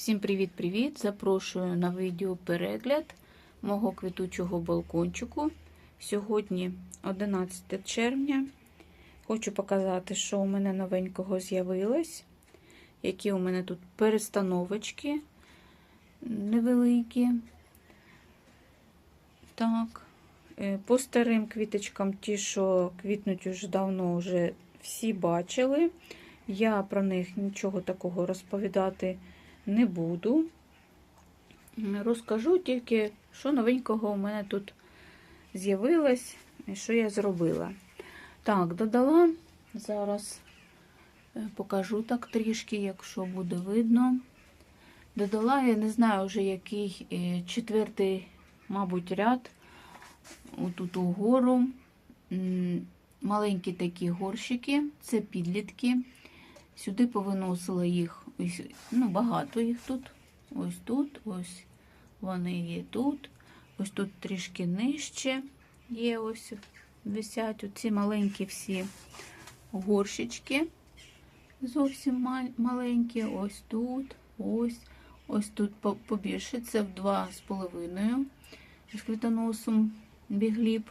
Всім привіт-привіт! Запрошую на відеоперегляд мого квітучого балкончику. Сьогодні 11 червня. Хочу показати, що у мене новенького з'явилось. Які у мене тут перестановочки невеликі. Так, е, по старим квіточкам, ті, що квітнуть уже давно, вже всі бачили. Я про них нічого такого розповідати не буду. Розкажу тільки, що новенького у мене тут з'явилось і що я зробила. Так, додала, зараз е, покажу так трішки, якщо буде видно. Додала, я не знаю вже який е, четвертий, мабуть, ряд. Отут угору. Маленькі такі горщики, це підлітки. Сюди повиносила їх, ось, ну, багато їх тут. Ось тут, ось вони є тут. Ось тут трішки нижче є, ось висять оці маленькі всі горщички. Зовсім маленькі. Ось тут, ось, ось тут побільше. Це в два з половиною квітоносом бігліб.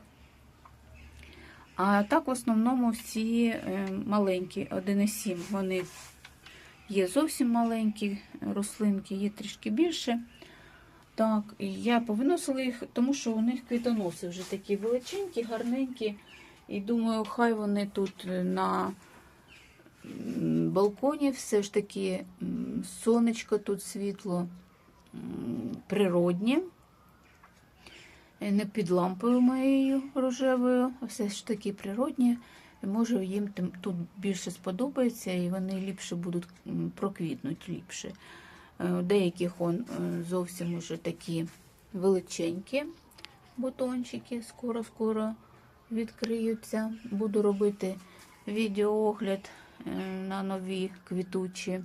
А так, в основному, всі е, маленькі, 1,7. Вони є зовсім маленькі рослинки, є трішки більше. Так, я повиносила їх, тому що у них квітоноси вже такі величенькі, гарненькі. І думаю, хай вони тут на балконі все ж таки сонечко тут світло природнє. Не під лампою моєю рожевою, все ж таки природні. Може, їм тут більше сподобається і вони ліпше будуть проквітнути ліпше. Деяких он зовсім уже такі величенькі бутончики, скоро-скоро відкриються. Буду робити відеоогляд на нові квітучі.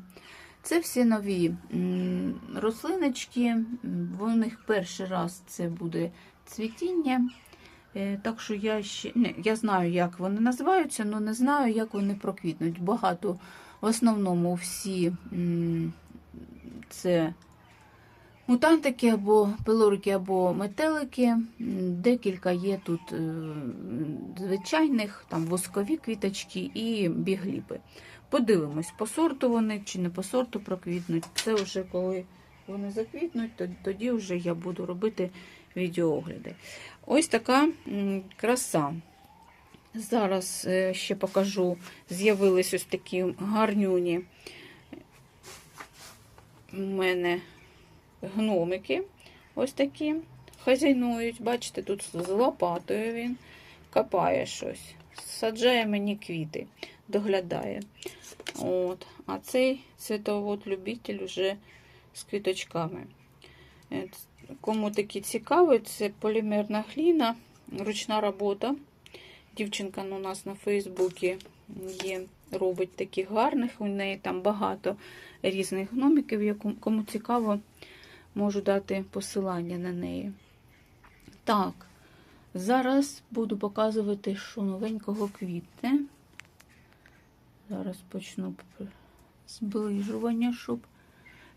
Це всі нові рослиночки, в них перший раз це буде цвітіння. Так що я ще не, я знаю, як вони називаються, але не знаю, як вони проквітнуть. Багато, в основному, всі це мутантики або пилорики, або метелики. Декілька є тут звичайних, там воскові квіточки і бігліпи. Подивимось, по сорту вони чи не по сорту проквітнуть. Це вже коли вони заквітнуть, тоді вже я буду робити відеоогляди. Ось така краса. Зараз е, ще покажу, з'явились ось такі гарнюні у мене гномики. Ось такі хазяйнують. Бачите, тут з лопатою він копає щось. Саджає мені квіти, доглядає. От. А цей цветовод любитель вже з квіточками. Кому такі цікаві, це полімерна гліна, ручна робота. Дівчинка у нас на Фейсбуці є, робить таких гарних, у неї там багато різних гномиків. Кому цікаво, можу дати посилання на неї. Так, зараз буду показувати, що новенького квітне. Зараз почну зближування, щоб.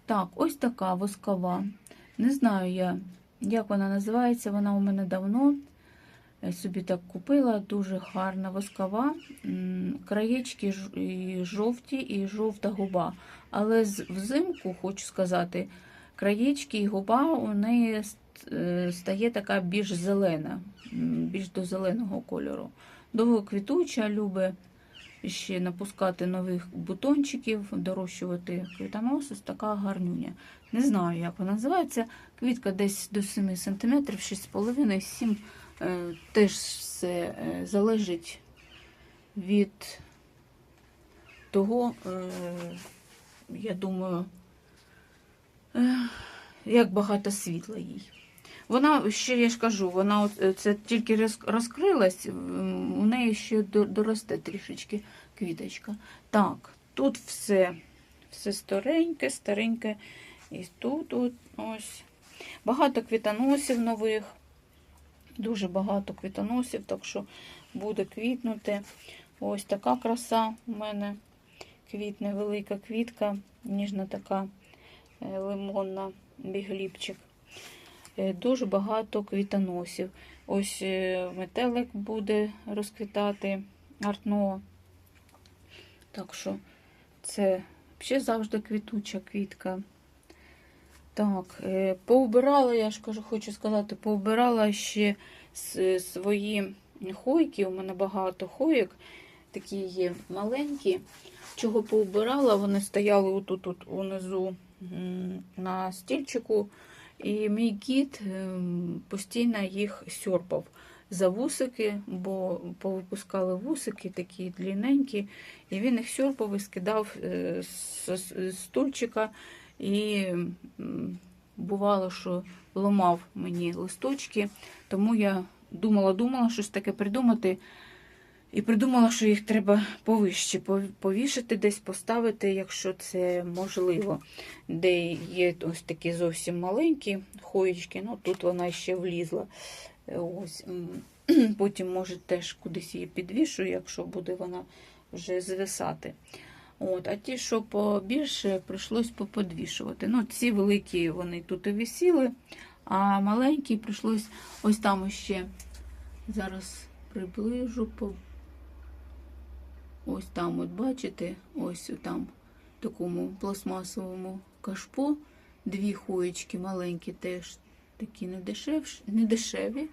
Так, ось така воскова. Не знаю я, як вона називається, вона у мене давно. Собі так купила, дуже гарна воскова. Краєчки жовті і жовта губа. Але взимку, хочу сказати, краєчки і губа у неї е, стає така більш зелена, більш до зеленого кольору. Довго квітуча, любить ще напускати нових бутончиків, дорощувати квітонос, ось така гарнюня. Не знаю, як вона називається. Квітка десь до 7 см, 6,5-7 Теж все е, залежить від того, е, я думаю, е, як багато світла їй. Вона, ще я ж кажу, вона це тільки розкрилась, у неї ще доросте трішечки квіточка. Так, тут все все стареньке, стареньке. І тут от, ось. Багато квітоносів нових, дуже багато квітоносів, так що буде квітнути. Ось така краса у мене квітне, велика квітка, ніжна така е, лимонна бігліпчик. Е, Дуже багато квітоносів. Ось е, метелик буде розквітати артно. Так що це взагалі завжди квітуча квітка. Так, е, поубирала, я ж кажу, хочу сказати, поубирала ще свої хойки. У мене багато хойок, такі є маленькі. Чого поубирала, вони стояли отут -от унизу на стільчику, і мій кіт ем, постійно їх сьорпав за вусики, бо повипускали вусики такі длинненькі, і він їх сьорпав і скидав е, з стульчика. І бувало, що ламав мені листочки, тому я думала, думала щось таке придумати. І придумала, що їх треба повище повішати, десь поставити, якщо це можливо. Де є ось такі зовсім маленькі хоєчки, ну тут вона ще влізла. Ось. Потім, може, теж кудись її підвішую, якщо буде вона вже звисати. От, а ті, що побільше, прийшлось поподвішувати. Ну, ці великі вони тут і висіли, а маленькі прийшлось ось там ще. Зараз приближу. Ось там, от бачите, ось там в такому пластмасовому кашпо. Дві хоєчки маленькі, теж такі не, дешевші, не дешеві.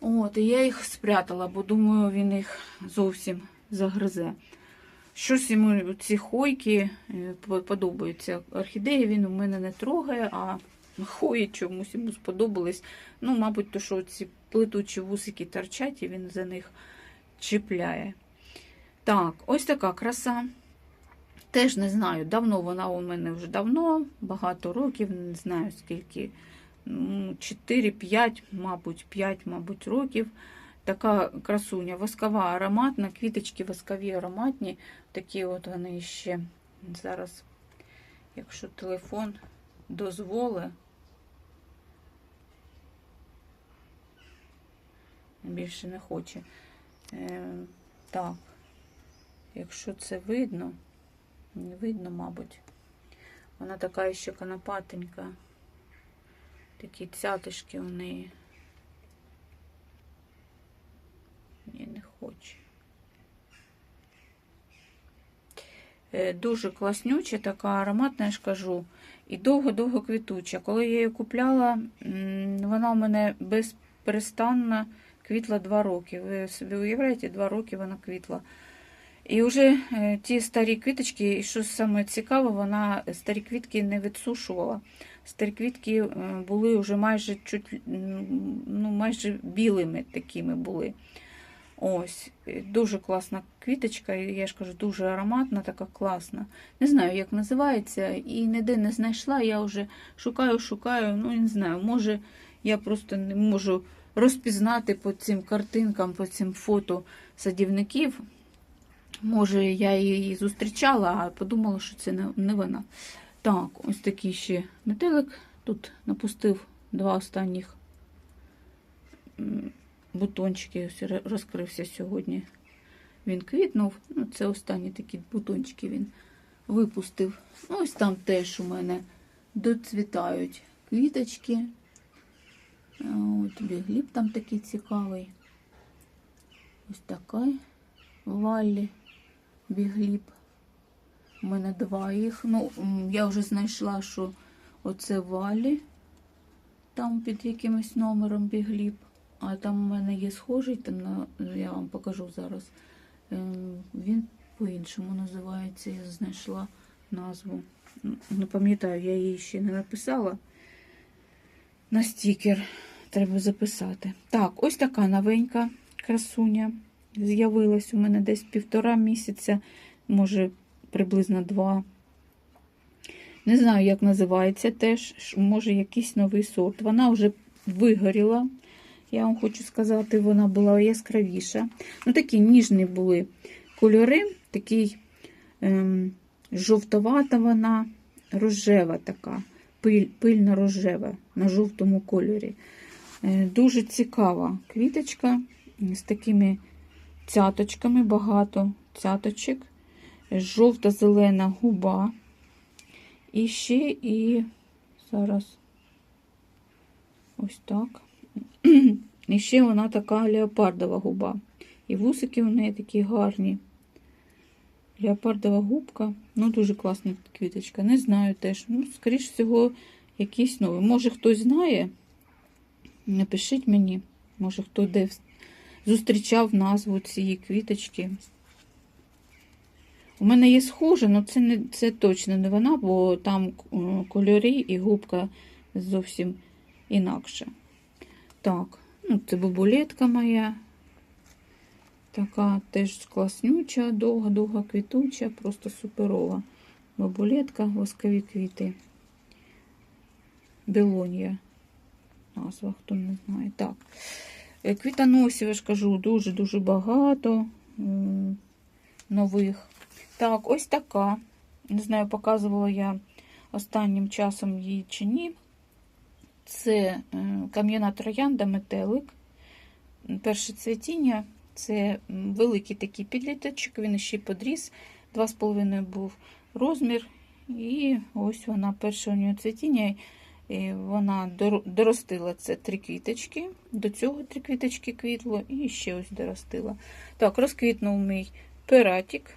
От, і я їх спрятала, бо думаю, він їх зовсім загризе. Щось йому ці хойки е, подобаються. Орхідеї він у мене не трогає, а хої чомусь йому сподобались. Ну, мабуть, то, що ці плетучі вусики торчать, і він за них чіпляє. Так, ось така краса. Теж не знаю, давно вона у мене вже давно, багато років, не знаю скільки. 4-5, мабуть, 5, мабуть, років. Така красуня, воскова ароматна, квіточки воскові ароматні. Такі от вони ще зараз, якщо телефон дозволить. Більше не хоче. Е, так, якщо це видно, не видно, мабуть. Вона така ще конопатенька. Такі цятишки у неї. Ні, не хоче. Е, Дуже класнюча, така ароматна, я ж кажу. І довго-довго квітуча. Коли я її купляла, вона у мене безперестанно квітла два роки. Ви собі уявляєте, два роки вона квітла. І вже е, ті старі квіточки, і що саме цікаве, вона старі квітки не відсушувала. Старі квітки е, були вже майже чуть, ну, майже білими такими були. Ось, е, дуже класна квіточка, я ж кажу, дуже ароматна, така класна. Не знаю, як називається, і ніде не знайшла. Я вже шукаю, шукаю, ну не знаю, може я просто не можу розпізнати по цим картинкам, по цим фото садівників. Може, я її зустрічала, а подумала, що це не, вона. Так, ось такий ще метелик. Тут напустив два останніх бутончики. Ось розкрився сьогодні. Він квітнув. Ну, це останні такі бутончики він випустив. Ну, Ось там теж у мене доцвітають квіточки. От бігліп там такий цікавий. Ось такий валлі бігліп. У мене два їх. Ну, я вже знайшла, що оце валі, там під якимось номером бігліп. А там у мене є схожий, там на, я вам покажу зараз. Ем, Він по-іншому називається, я знайшла назву. Не пам'ятаю, я її ще не написала. На стікер треба записати. Так, ось така новенька красуня. З'явилась у мене десь півтора місяця, може приблизно два. Не знаю, як називається теж, може якийсь новий сорт. Вона вже вигоріла. Я вам хочу сказати, вона була яскравіша. Ну, такі ніжні були кольори, такий ем, жовтовата вона, рожева така, пиль, пильно рожева на жовтому кольорі. Е, Дуже цікава квіточка з такими цяточками, багато цяточок, жовто-зелена губа І ще і зараз ось так. І ще вона така леопардова губа. І вусики у неї такі гарні. Леопардова губка. Ну, дуже класна квіточка. Не знаю теж. Ну, скоріш всього, якийсь новий. Може, хтось знає. Напишіть мені. Може, хто де зустрічав назву цієї квіточки. У мене є схоже, але це, не, це точно не вона, бо там е, кольори і губка зовсім інакше. Так, ну, це бабулетка моя. Така теж класнюча, довга-довга квітуча, просто суперова. Бабулетка, воскові квіти. Белонія. Назва, хто не знає. Так. Е, Квітоносів, я ж кажу, дуже-дуже багато нових. Так, ось така. Не знаю, показувала я останнім часом її чи ні. Це е, кам'яна троянда метелик. Перше цвітіння це великий такий підліточок, він ще подріс, 2,5 був розмір. І ось вона перше у нього цвітіння. І вона доростила це три квіточки. До цього три квіточки квітло і ще ось доростила. Так, розквітнув мій пиратик.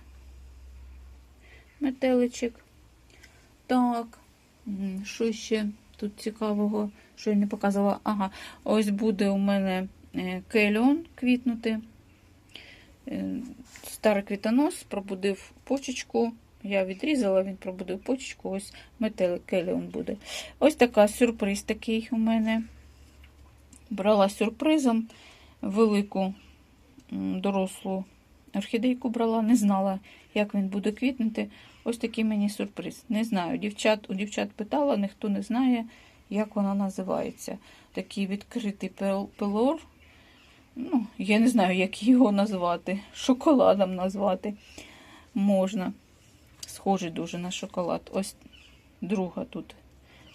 Метеличок. Так, що ще тут цікавого, що я не показувала? Ага, ось буде у мене е, кельон квітнути. Е, Старий квітонос пробудив почечку. Я відрізала, він пробудив почечку. Ось метелик буде. Ось така сюрприз такий у мене. Брала сюрпризом велику дорослу орхідейку брала, не знала, як він буде квітнути. Ось такий мені сюрприз. Не знаю. Дівчат, у дівчат питала, ніхто не знає, як вона називається. Такий відкритий пел- пелор. Ну, я не знаю, як його назвати. Шоколадом назвати можна. Схожий дуже на шоколад. Ось друга тут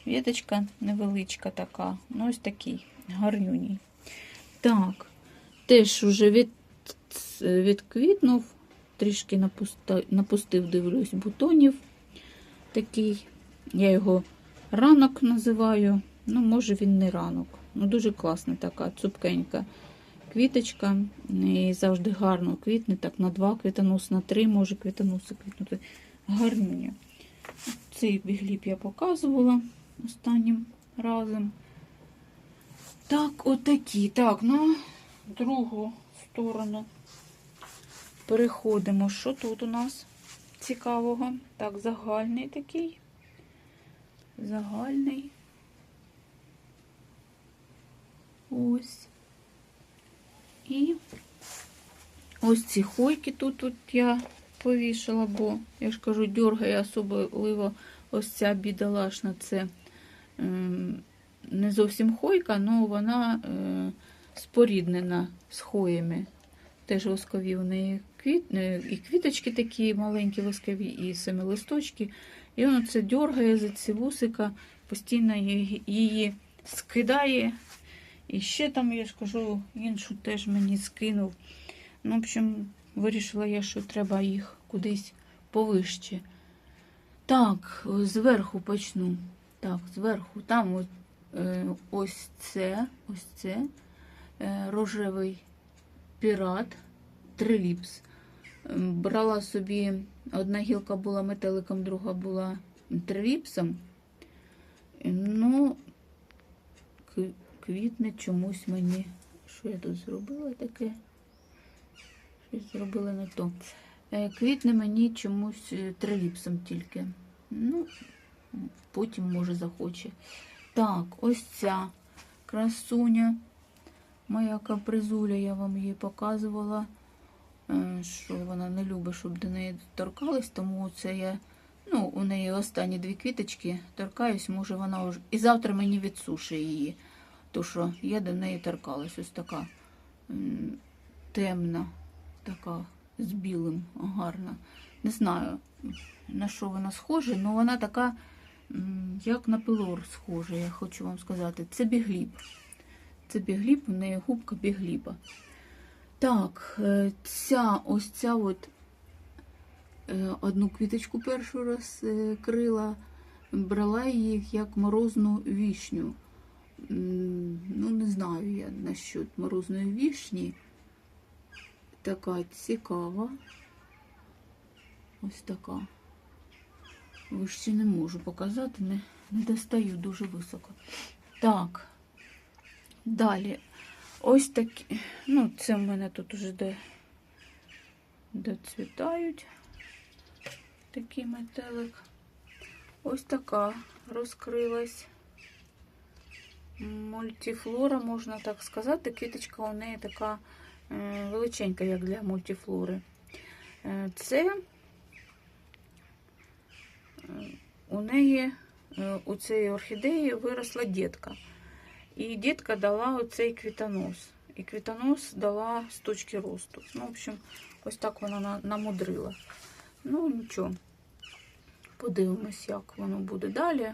віточка невеличка така. Ну, ось такий гарнюній. Так, теж уже від, відквітнув, трішки напусти, напустив, дивлюсь, бутонів. Такий. Я його ранок називаю. Ну, може, він не ранок. Ну, дуже класна така цупкенька квіточка. І завжди гарно квітне. Так, на два квітонос, на три може квітоноси квітнути. Гарнюня. Цей бігліп я показувала останнім разом. Так, отакі. Так, на другу сторону переходимо. Що тут у нас цікавого? Так, загальний такий. Загальний. Ось. І ось ці хойки тут, тут я повішала, бо, я ж кажу, дергає особливо ось ця бідолашна. Це ем, не зовсім хойка, але вона е, споріднена з хоями. Теж воскові у неї квіт, е, і квіточки такі маленькі воскові, і самі листочки. І воно це дергає за ці вусика, постійно її скидає. І ще там, я ж кажу, іншу теж мені скинув. Ну, в общем, вирішила я, що треба їх кудись повище. Так, зверху почну. Так, зверху. Там ось, е, ось це, ось це е, рожевий пірат, триліпс. Брала собі, одна гілка була метеликом, друга була триліпсом. Ну, квітне чомусь мені. Що я тут зробила таке? Зробила не то. Е, Квітне мені чомусь е, триліпсом тільки. Ну, потім, може, захоче. Так, ось ця красуня. Моя капризуля, я вам її показувала, е, що вона не любить, щоб до неї торкались, тому це я. Ну, у неї останні дві квіточки торкаюсь, може вона вже. І завтра мені відсушує її. То що я до неї торкалась. Ось така темна, така з білим, гарна. Не знаю, на що вона схожа, але вона така, як на пилор схожа, я хочу вам сказати. Це бігліб. Це бігліб, у неї губка бігліба. Так, е, ця ось ця от е, одну квіточку першу раз е, брала їх як морозну вішню. Ну, не знаю я насчет морозної вішні. Така цікава. Ось така. Вище не можу показати, не, не достаю дуже високо. Так. Далі. Ось такі. Ну, це в мене тут уже де, доцвітають. Такий метелик. Ось така розкрилась. Мультифлора, можна так сказати. Квіточка у неї така величенька, як для мультифлори. Е, Це е, у неї е, у цієї орхідеї виросла дітка. І дітка дала оцей квітонос. І квітонос дала з точки росту. Ну, в общем, ось так вона намудрила. Ну, нічого. Подивимось, як воно буде далі.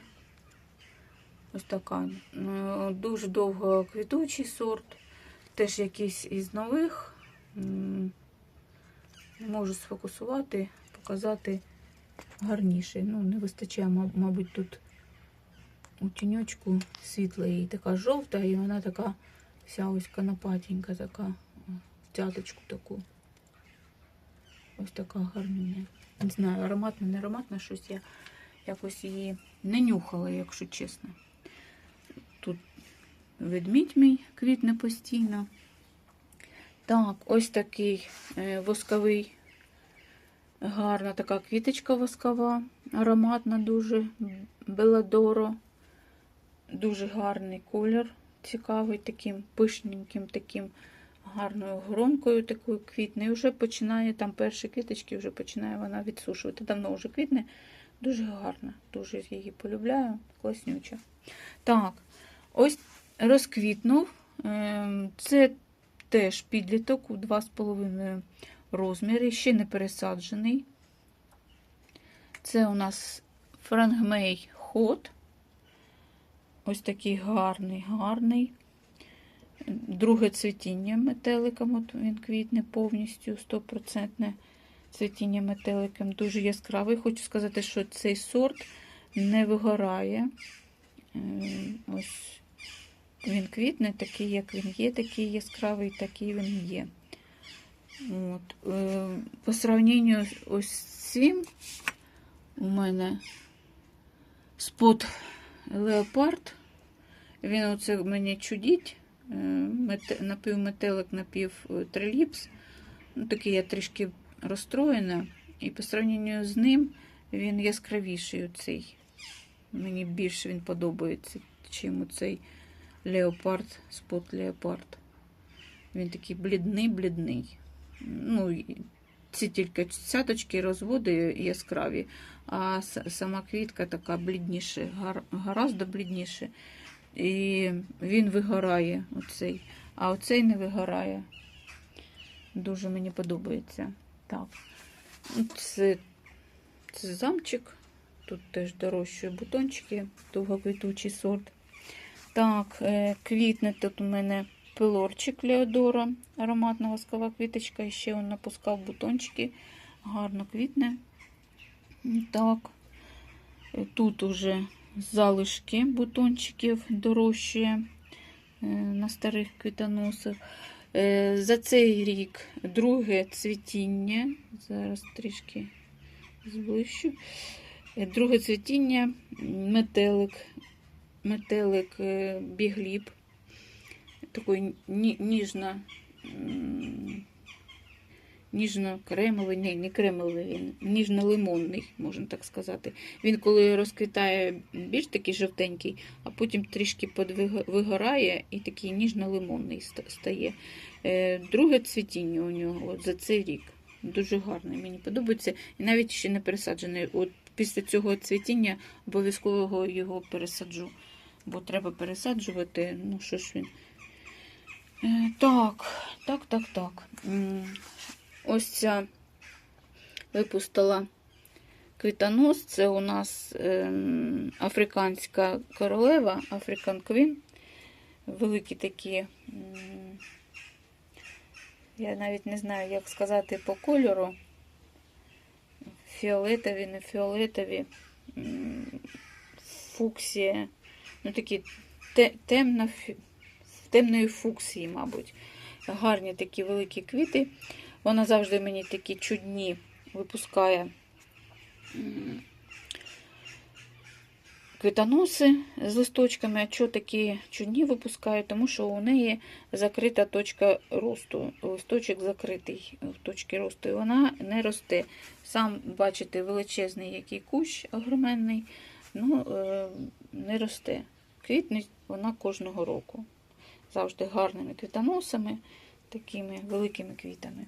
Ось така. е, Дуже довго квітучий сорт. Теж якийсь із нових. Можу сфокусувати, показати гарніший. Ну, не вистачає, мабуть, тут у тіньочку світла її така жовта, і вона така вся ось конопатенька, така, цяточку таку. Ось така гарнюня. Не знаю, ароматна, не ароматна, щось я якось її не нюхала, якщо чесно. Ведмідь мій квітне постійно. Так, ось такий е, восковий, гарна така квіточка воскова, ароматна дуже, беладоро. Дуже гарний колір, цікавий, таким пишненьким, таким гарною гронкою такою квітне. І вже починає, там перші квіточки, вже починає вона відсушувати. Давно вже квітне. Дуже гарна, дуже її полюбляю, класнюча. Так, ось розквітнув. Ем, Це теж підліток у 2,5 розміри, ще не пересаджений. Це у нас франгмей ход. Ось такий гарний, гарний. Друге цвітіння метеликом. От він квітне повністю 100% цвітіння метеликом. Дуже яскравий. Хочу сказати, що цей сорт не вигорає. Е, Ось він квітне, такий, як він є, такий яскравий, такий він є. От. е, По сравненню ось з цим у мене спот леопард. Він оце мені чудить. Е, мете- Напівметелик, напів е. Ну, такий я трішки розстроєна. І по сравненню з ним він яскравіший оцей. Мені більше він подобається, чим оцей леопард, спот леопард. Він такий блідний-блідний. Ну, ці тільки цяточки, розводи яскраві, а сама квітка така блідніша, гар- гораздо блідніше. І він вигорає, оцей. А оцей не вигорає. Дуже мені подобається. Так. Це, це замчик. Тут теж дорожчі бутончики, довгоквітучий сорт. Так, е, квітне тут у мене пилорчик Леодора, ароматна воскова квіточка. І ще він напускав бутончики. Гарно квітне. Так. Е, Тут уже залишки бутончиків дорожчі е, на старих квітоносах. За цей рік друге цвітіння. Зараз трішки зближчу. Е, Друге цвітіння метелик, метелик е, бігліб. Такий ніжно, ніжно-кремовий, не, не кремовий, він ніжно-лимонний, можна так сказати. Він коли розквітає більш такий жовтенький, а потім трішки подвигорає і такий ніжно-лимонний стає. Е, Друге цвітіння у нього от за цей рік. Дуже гарний, мені подобається. І навіть ще не пересаджений. От після цього цвітіння обов'язково його пересаджу. Бо треба пересаджувати. Ну, що ж він. Е, Так, так, так, так. Ось ця випустила квітонос. Це у нас ем, африканська королева, African Queen. Великі такі. Я навіть не знаю, як сказати по кольору. Фіолетові, не фіолетові. Фуксія. Ну, такі темно, темної фуксії, мабуть. Гарні такі великі квіти. Вона завжди мені такі чудні випускає квітоноси з листочками. А чого такі чудні випускає? Тому що у неї закрита точка росту. Листочок закритий в точці росту. І вона не росте. Сам бачите, величезний який кущ огроменний, ну е, не росте. Квітнуть вона кожного року. Завжди гарними квітоносами, такими великими квітами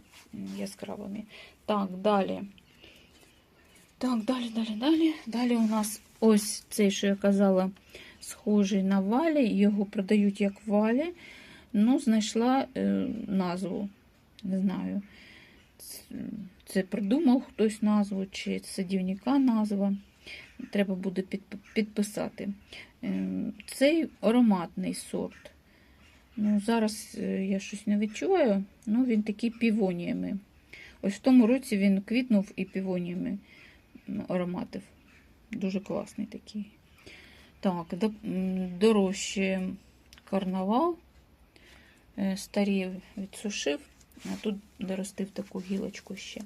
яскравими. Так, далі. Так, далі, далі, далі. Далі у нас ось цей, що я казала, схожий на валі. Його продають як валі. Ну, знайшла е, назву. Не знаю. Це придумав хтось назву, чи садівника назва. Треба буде підп- підписати. Ем, Цей ароматний сорт. Ну, зараз е, я щось не відчуваю, ну він такий півоніями. Ось в тому році він квітнув і півоніями ароматив. Дуже класний такий. Так, до- дорожче карнавал. Е, Старі відсушив, а тут доростив таку гілочку ще.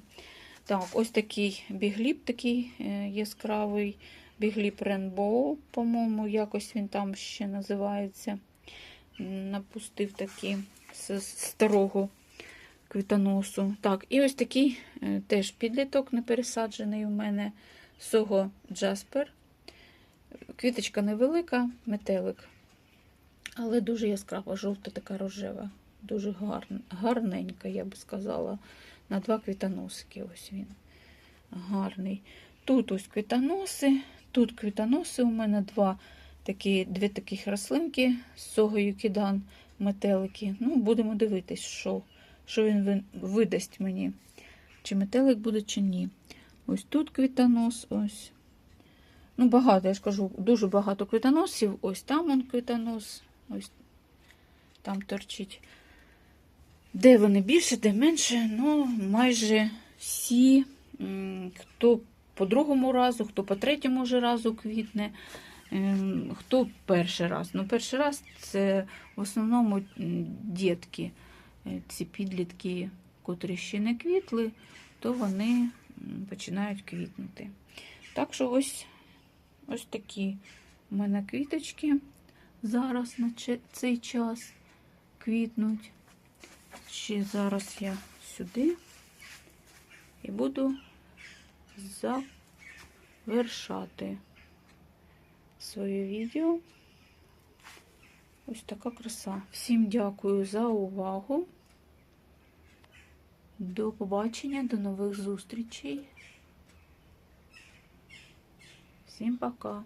Так, ось такий бігліп такий е, яскравий. Бігліп Ренбоу, по-моєму, якось він там ще називається. Напустив такий з з старого квітоносу. Так, і ось такий е, теж підліток непересаджений у мене Сого Джаспер. Квіточка невелика, метелик, але дуже яскрава, жовта така рожева. Дуже гарна, гарненька, я би сказала. На два квітоносики ось він. Гарний. Тут ось квітоноси, тут квітоноси у мене два такі, дві таких рослинки з согою кидан, метелики. Ну, будемо дивитись, що, що він видасть мені. Чи метелик буде, чи ні. Ось тут квітонос, ось. Ну, багато, я ж кажу, дуже багато квітоносів. Ось там он квітонос, ось там торчить. Де вони більше, де менше, ну, майже всі, хто по другому разу, хто по третьому вже разу квітне, ем, хто перший раз. Ну, перший раз це в основному дітки, е, ці підлітки, котрі ще не квітли, то вони починають квітнути. Так що ось, ось такі у мене квіточки зараз на цей час квітнуть. Ще зараз я сюди і буду завершати своє відео. Ось така краса. Всім дякую за увагу. До побачення, до нових зустрічей. Всім пока.